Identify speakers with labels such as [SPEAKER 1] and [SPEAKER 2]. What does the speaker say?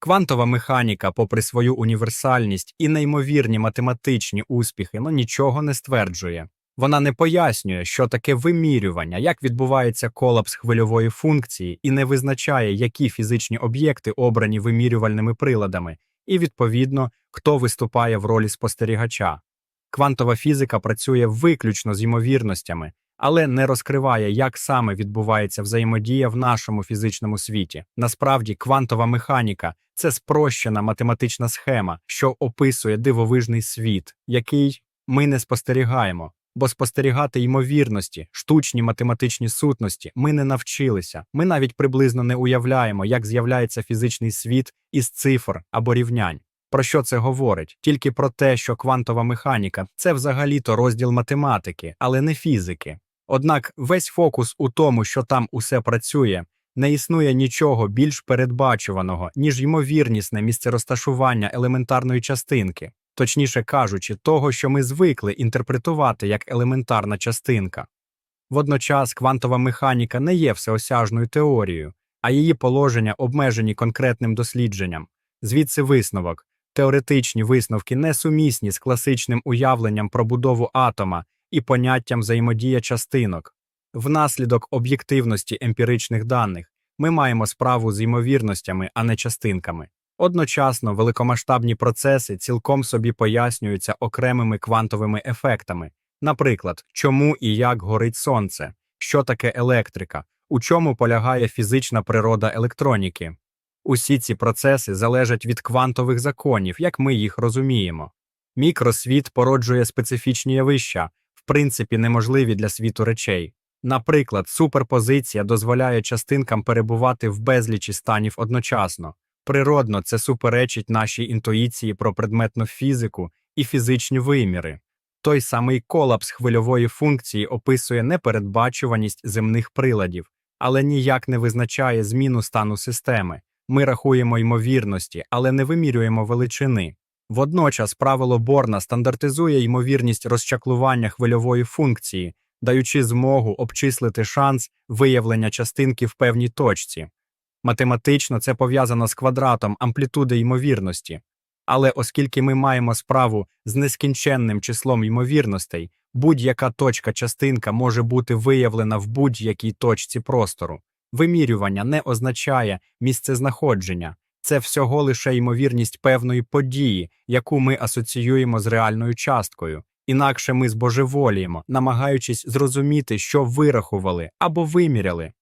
[SPEAKER 1] Квантова механіка, попри свою універсальність і неймовірні математичні успіхи, ну нічого не стверджує. Вона не пояснює, що таке вимірювання, як відбувається колапс хвильової функції, і не визначає, які фізичні об'єкти обрані вимірювальними приладами, і, відповідно, хто виступає в ролі спостерігача. Квантова фізика працює виключно з ймовірностями, але не розкриває, як саме відбувається взаємодія в нашому фізичному світі. Насправді, квантова механіка це спрощена математична схема, що описує дивовижний світ, який ми не спостерігаємо. Бо спостерігати ймовірності, штучні математичні сутності ми не навчилися. Ми навіть приблизно не уявляємо, як з'являється фізичний світ із цифр або рівнянь. Про що це говорить? Тільки про те, що квантова механіка це взагалі-то розділ математики, але не фізики. Однак весь фокус у тому, що там усе працює, не існує нічого більш передбачуваного, ніж ймовірнісне місцерозташування елементарної частинки, точніше кажучи, того, що ми звикли інтерпретувати як елементарна частинка. Водночас квантова механіка не є всеосяжною теорією, а її положення обмежені конкретним дослідженням. Звідси висновок. Теоретичні висновки несумісні з класичним уявленням про будову атома і поняттям взаємодія частинок. Внаслідок об'єктивності емпіричних даних ми маємо справу з ймовірностями, а не частинками. Одночасно великомасштабні процеси цілком собі пояснюються окремими квантовими ефектами. Наприклад, чому і як горить сонце, що таке електрика, у чому полягає фізична природа електроніки. Усі ці процеси залежать від квантових законів, як ми їх розуміємо. Мікросвіт породжує специфічні явища, принципі, неможливі для світу речей. Наприклад, суперпозиція дозволяє частинкам перебувати в безлічі станів одночасно. Природно, це суперечить нашій інтуїції про предметну фізику і фізичні виміри. Той самий колапс хвильової функції описує непередбачуваність земних приладів, але ніяк не визначає зміну стану системи. Ми рахуємо ймовірності, але не вимірюємо величини. Водночас правило Борна стандартизує ймовірність розчаклування хвильової функції, даючи змогу обчислити шанс виявлення частинки в певній точці. Математично це пов'язано з квадратом амплітуди ймовірності. Але оскільки ми маємо справу з нескінченним числом ймовірностей, будь-яка точка частинка може бути виявлена в будь-якій точці простору. Вимірювання не означає місцезнаходження, це всього лише ймовірність певної події, яку ми асоціюємо з реальною часткою. Інакше ми збожеволіємо, намагаючись зрозуміти, що вирахували або виміряли.